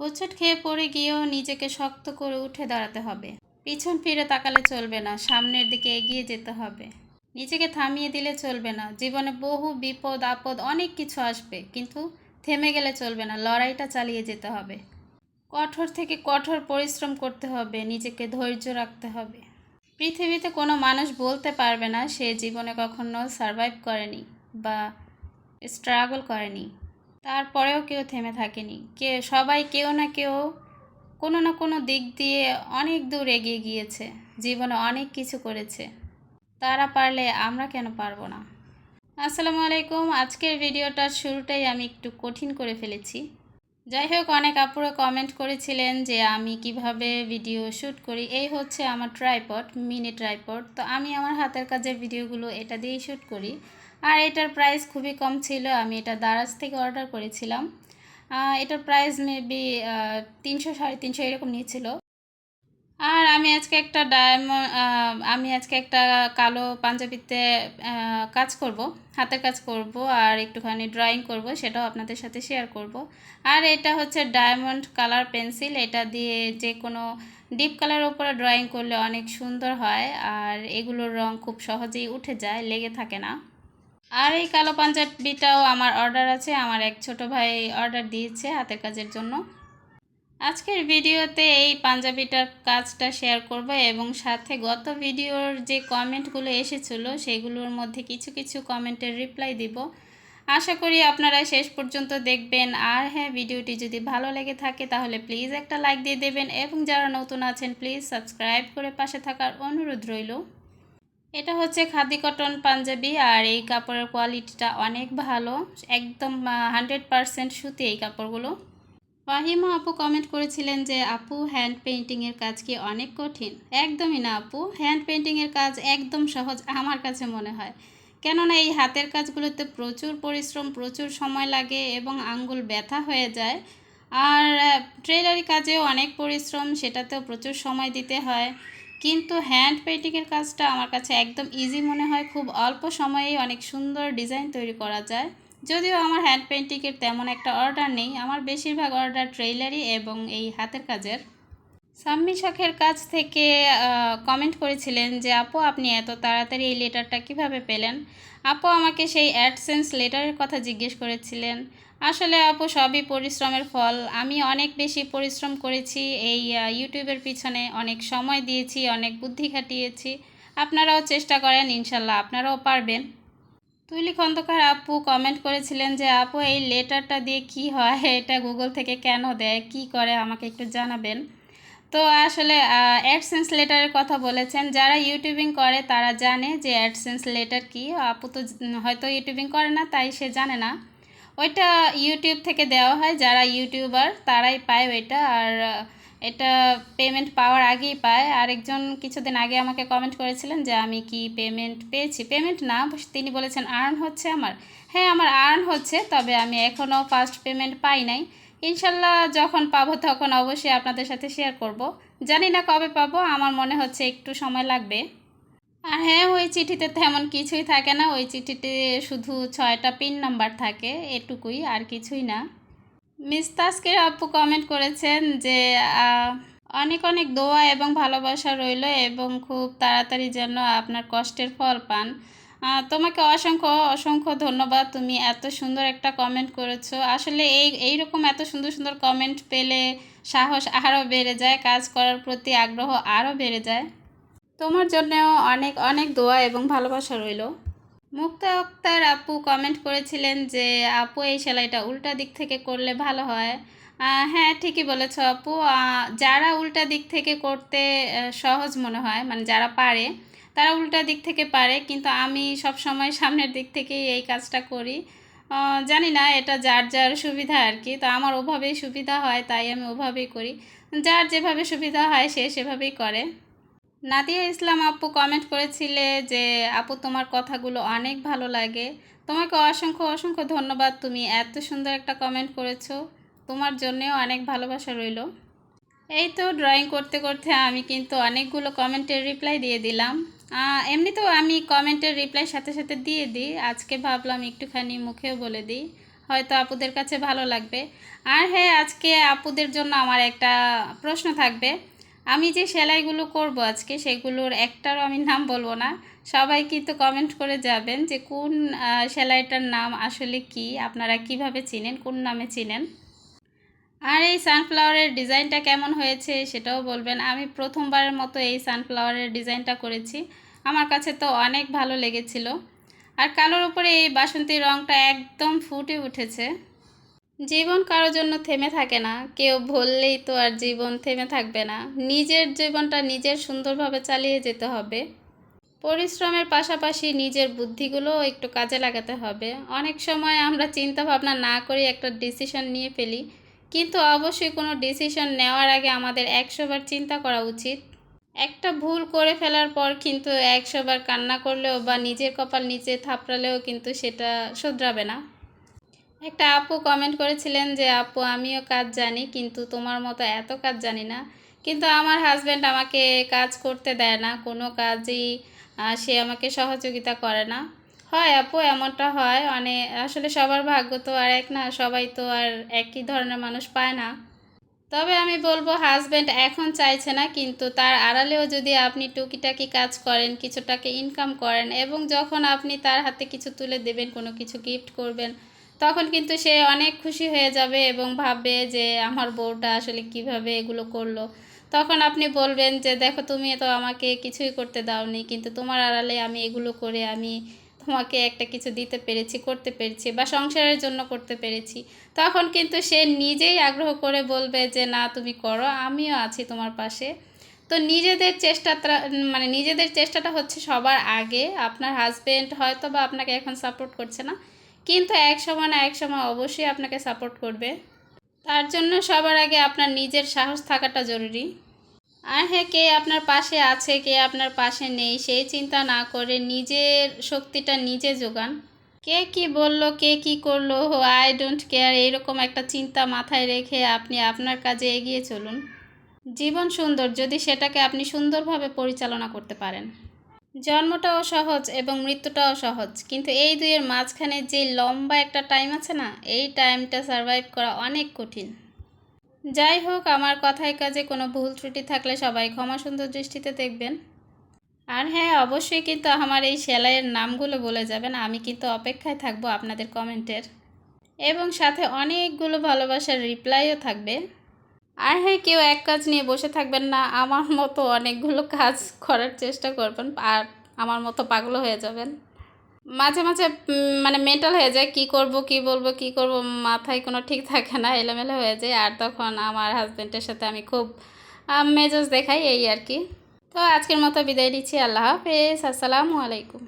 হোঁচট খেয়ে পড়ে গিয়েও নিজেকে শক্ত করে উঠে দাঁড়াতে হবে। পিছন ফিরে তাকালে চলবে না, সামনের দিকে এগিয়ে যেতে হবে। নিজেকে থামিয়ে দিলে চলবে না। জীবনে বহু বিপদ, আপদ, অনেক কিছু আসবে, কিন্তু থেমে গেলে চলবে না। লড়াইটা চালিয়ে যেতে হবে। কঠোর থেকে কঠোর পরিশ্রম করতে হবে, নিজেকে ধৈর্য রাখতে হবে। পৃথিবীতে কোনো মানুষ বলতে পারবে না, সে জীবনে কখনো সারভাইভ করেনি বা স্ট্রাগল করেনি। তারপরেও কেউ থেমে থাকেনি। কে, সবাই কেউ না কেউ কোনো না কোনো দিক দিয়ে অনেক দূর এগিয়ে গিয়েছে। জীবনে অনেক কিছু করেছে। তারা পারলে আমরা কেন পারব না? আসসালামু আলাইকুম। আজকের ভিডিওটার শুরুটাই আমি একটু কঠিন করে ফেলেছি। যাই হোক, অনেক আপুরা কমেন্ট করেছিলেন যে আমি কীভাবে ভিডিও শ্যুট করি। এই হচ্ছে আমার ট্রাইপড মিনি ট্রাইপড তো আমি আমার হাতের কাজের ভিডিওগুলো এটা দিয়েই শ্যুট করি। আর এটার প্রাইস খুবই কম ছিল, আমি এটা দারাজ থেকে অর্ডার করেছিলাম। এটার প্রাইস মেবি তিনশো, সাড়ে তিনশো এরকম নিয়েছিল। আর আমি আজকে একটা ডায়মন্ড আমি আজকে একটা কালো পাঞ্জাবিতে কাজ করব, হাতের কাজ করব আর একটুখানি ড্রয়িং করব, সেটাও আপনাদের সাথে শেয়ার করব। আর এটা হচ্ছে ডায়মন্ড কালার পেন্সিল এটা দিয়ে যে কোনো ডিপ কালার ওপরে ড্রয়িং করলে অনেক সুন্দর হয় আর এগুলোর রং খুব সহজেই উঠে যায়, লেগে থাকে না। আর এই কালো পাঞ্জাবিটাও আমার অর্ডার আছে। আমার এক ছোট ভাই অর্ডার দিয়েছে হাতের কাজের জন্য। আজকের ভিডিওতে এই পাঞ্জাবিটার কাজটা শেয়ার করব এবং সাথে গত ভিডিওর যে কমেন্টগুলো এসেছিল, সেগুলোর মধ্যে কিছু কিছু কমেন্টের রিপ্লাই দিব। আশা করি আপনারা শেষ পর্যন্ত দেখবেন। আর হ্যাঁ ভিডিওটি যদি ভালো লেগে থাকে, তাহলে প্লিজ একটা লাইক দিয়ে দেবেন এবং যারা নতুন আছেন, প্লিজ সাবস্ক্রাইব করে পাশে থাকার অনুরোধ রইল। এটা হচ্ছে খাদি কটন পাঞ্জাবি আর এই কাপড়ের কোয়ালিটিটা অনেক ভালো। একদম হান্ড্রেড পারসেন্ট সুতি এই কাপড়গুলো। ফাহিমা আপু কমেন্ট করেছিলেন যে, আপু হ্যান্ড পেন্টিংয়ের কাজ কি অনেক কঠিন? একদমই না, আপু। হ্যান্ড পেন্টিংয়ের কাজ একদম সহজ আমার কাছে মনে হয়। কেননা এই হাতের কাজগুলোতে প্রচুর পরিশ্রম, প্রচুর সময় লাগে এবং আঙ্গুল ব্যথা হয়ে যায়। আর ট্রেলারি কাজেও অনেক পরিশ্রম, সেটাতেও প্রচুর সময় দিতে হয়। কিন্তু হ্যান্ড পেইন্টিংয়ের কাজটা আমার কাছে একদম ইজি মনে হয়। খুব অল্প সময়েই অনেক সুন্দর ডিজাইন তৈরি করা যায়। যদিও আমার হ্যান্ড পেইন্টিংয়ের তেমন একটা অর্ডার নেই। আমার বেশিরভাগ অর্ডার ট্রেইলারি এবং এই হাতের কাজের। সাম্মি শখের কাছ থেকে কমেন্ট করেছিলেন যে, আপু, আপনি এত তাড়াতাড়ি এই লেটারটা কীভাবে পেলেন? আপু আমাকে সেই অ্যাডসেন্স লেটারের কথা জিজ্ঞেস করেছিলেন। আসলে আপু, সবই পরিশ্রমের ফল। আমি অনেক বেশি পরিশ্রম করেছি, এই ইউটিউবের পিছনে অনেক সময় দিয়েছি, অনেক বুদ্ধি খাটিয়েছি। আপনারাও চেষ্টা করেন, ইনশাল্লাহ আপনারাও পারবেন। তুলি খন্দকার আপু কমেন্ট করেছিলেন যে, আপু, এই লেটারটা দিয়ে কি হয়? এটা গুগল থেকে কেন দেয়? কি করে? আমাকে একটু জানাবেন। তো আসলে অ্যাডসেন্স লেটারের কথা বলেছেন। যারা ইউটিউবিং করে, তারা জানে যে অ্যাডসেন্স লেটার কি? আপু তো হয়তো ইউটিউবিং করে না, তাই সে জানে না। ওইটা ইউটিউব থেকে দেওয়া হয়, যারা ইউটিউবার তারাই পায় ওইটা। আর এটা পেমেন্ট পাওয়ার আগেই পায়। আরেকজন কিছুদিন আগে আমাকে কমেন্ট করেছিলেন যে, আমি কি পেমেন্ট পেয়েছি? পেমেন্ট না তিনি বলেছেন আর্ন হচ্ছে আমার। হ্যাঁ আমার আর্ন হচ্ছে, তবে আমি এখনও ফার্স্ট পেমেন্ট পাই নাই। ইনশাল্লাহ যখন পাবো তখন অবশ্যই আপনাদের সাথে শেয়ার করব। জানি না কবে পাবো, আমার মনে হচ্ছে একটু সময় লাগবে। আর হ্যাঁ ওই চিঠিতে তেমন কিছুই থাকে না। ওই চিঠিতে শুধু ছয়টা পিন নাম্বার থাকে, এটুকুই, আর কিছুই না। মিস তাস্কির আপু কমেন্ট করেছেন যে অনেক অনেক দোয়া এবং ভালোবাসা রইল এবং খুব তাড়াতাড়ি যেন আপনার কষ্টের ফল পান। তোমাকে অসংখ্য অসংখ্য ধন্যবাদ। তুমি এত সুন্দর একটা কমেন্ট করেছ। আসলে এই, এইরকম এত সুন্দর সুন্দর কমেন্ট পেলে সাহস আরও বেড়ে যায়, কাজ করার প্রতি আগ্রহ আরও বেড়ে যায়। তোমার জন্যও অনেক অনেক দোয়া এবং ভালোবাসা রইল। মুক্তা আক্তার আপু কমেন্ট করেছিলেন যে, আপু, এই সেলাইটা উল্টা দিক থেকে করলে ভালো হয়। হ্যাঁ ঠিকই বলেছ আপু। যারা উল্টা দিক থেকে করতে সহজ মনে হয় মানে যারা পারে, তারা উল্টা দিক থেকে পারে, কিন্তু আমি সব সময় সামনের দিক থেকেই এই কাজটা করি। জানি না, এটা যার যার সুবিধা আর কি, তো আমার ওভাবেই সুবিধা হয়, তাই আমি ওভাবেই করি। যার যেভাবে সুবিধা হয়, সে সেভাবেই করে। নাদিয়া ইসলাম আপু কমেন্ট করেছিলে যে, আপু, তোমার কথাগুলো অনেক ভালো লাগে। তোমাকে অসংখ্য অসংখ্য ধন্যবাদ। তুমি এত সুন্দর একটা কমেন্ট করেছ। তোমার জন্যেও অনেক ভালোবাসা রইল। এই তো ড্রয়িং করতে করতে আমি কিন্তু অনেকগুলো কমেন্টের রিপ্লাই দিয়ে দিলাম। এমনিতেও আমি কমেন্টের রিপ্লাই সাথে সাথে দিয়ে দিই। আজকে ভাবলাম একটুখানি মুখেও বলে দিই। হয়তো আপুদের কাছে ভালো লাগবে। আর হ্যাঁ আজকে আপুদের জন্য আমার একটা প্রশ্ন থাকবে। আমি যে সেলাইগুলো করব আজকে সেগুলোর একটারও আমি নাম বলব না। সবাই কিন্তু কমেন্ট করে যাবেন যে কোন সেলাইটার নাম আসলে কি? আপনারা কীভাবে চিনেন? কোন নামে চিনেন? আর এই সানফ্লাওয়ারের ডিজাইনটা কেমন হয়েছে সেটাও বলবেন। আমি প্রথমবারের মতো এই সানফ্লাওয়ারের ডিজাইনটা করেছি। আমার কাছে তো অনেক ভালো লেগেছিল। আর কালোর উপরে এই বাসন্তীর রঙটা একদম ফুটে উঠেছে। জীবন কারোর জন্য থেমে থাকে না। কেউ বললেই তো আর জীবন থেমে থাকবে না। নিজের জীবনটা নিজের সুন্দরভাবে চালিয়ে যেতে হবে। পরিশ্রমের পাশাপাশি নিজের বুদ্ধিগুলোও একটু কাজে লাগাতে হবে। অনেক সময় আমরা চিন্তা ভাবনা না করে একটা ডিসিশন নিয়ে ফেলি। কিন্তু অবশ্যই কোনো ডিসিশন নেওয়ার আগে আমাদের একশোবার চিন্তা করা উচিত। একটা ভুল করে ফেলার পর কিন্তু একশোবার কান্না করলেও বা নিজের কপাল নিচে থাপড়ালেও কিন্তু সেটা শুধরাবে না। একটা আপু কমেন্ট করেছিলেন যে, আপু, আমিও কাজ জানি, কিন্তু তোমার মতো এত কাজ জানি না। কিন্তু আমার হাজব্যান্ড আমাকে কাজ করতে দেয় না। কোনো কাজই সে আমাকে সহযোগিতা করে না। হয় আপু, এমনটা হয়। মানে আসলে সবার ভাগ্য তো আর এক না। সবাই তো আর একই ধরনের মানুষ পায় না। তবে আমি বলব হাজব্যান্ড এখন চাইছে না, কিন্তু তার আড়ালেও যদি আপনি টুকিটাকি কাজ করেন কিছু টাকা ইনকাম করেন, এবং যখন আপনি তার হাতে কিছু তুলে দেবেন, কোনো কিছু গিফট করবেন তখন কিন্তু সে অনেক খুশি হয়ে যাবে এবং ভাববে যে আমার বউটা আসলে কীভাবে এগুলো করল। তখন আপনি বলবেন যে, দেখো, তুমি তো আমাকে কিছুই করতে দাওনি, কিন্তু তোমার আড়ালে আমি এগুলো করে আমি তোমাকে একটা কিছু দিতে পেরেছি, করতে পেরেছি বা সংসারের জন্য করতে পেরেছি। তখন কিন্তু সে নিজেই আগ্রহ করে বলবে যে, না, তুমি করো, আমিও আছি তোমার পাশে। তো নিজেদের চেষ্টাটা মানে নিজেদের চেষ্টাটা হচ্ছে সবার আগে। আপনার হাজবেন্ড হয়তো বা আপনাকে এখন সাপোর্ট করছে না কিন্তু এক সময় না এক সময় অবশ্যই আপনাকে সাপোর্ট করবে। তার জন্য সবার আগে আপনার নিজের সাহস থাকাটা জরুরি। আর হ্যাঁ কে আপনার পাশে আছে, কে আপনার পাশে নেই, সেই চিন্তা না করে নিজের শক্তিটা নিজে যোগান। কে কি বলল, কে কি করল হো আই ডোন্ট কেয়ার এইরকম একটা চিন্তা মাথায় রেখে আপনি আপনার কাজে এগিয়ে চলুন। জীবন সুন্দর, যদি সেটাকে আপনি সুন্দরভাবে পরিচালনা করতে পারেন। জন্মটাও সহজ এবং মৃত্যুটাও সহজ। কিন্তু এই দুইয়ের মাঝখানে যে লম্বা একটা টাইম আছে না, এই টাইমটা সারভাইভ করা অনেক কঠিন। যাই হোক, আমার কথায় কাজে কোনো ভুল ত্রুটি থাকলে সবাই ক্ষমা সুন্দর দৃষ্টিতে দেখবেন। আর হ্যাঁ অবশ্যই কিন্তু আমার এই সেলাইয়ের নামগুলো বলে যাবেন, আমি কিন্তু অপেক্ষায় থাকব আপনাদের কমেন্টের। এবং সাথে অনেকগুলো ভালোবাসার রিপ্লাইও থাকবে। আর হ্যাঁ কেউ এক কাজ নিয়ে বসে থাকবেন না, আমার মতো অনেকগুলো কাজ করার চেষ্টা করবেন, আর আমার মতো পাগল হয়ে যাবেন। মাঝে মাঝে মানে মেন্টাল হয়ে যায়, কি করব, কি বলব, কি করব, মাথায় কোনো ঠিক থাকে না, এলোমেলো হয়ে যায়। আর তখন আমার হাজব্যান্ডের সাথে আমি খুব মেজাজ দেখাই, এই আর কি। তো আজকের মতো বিদায় দিচ্ছি আল্লাহ হাফেজ, আসসালামু আলাইকুম।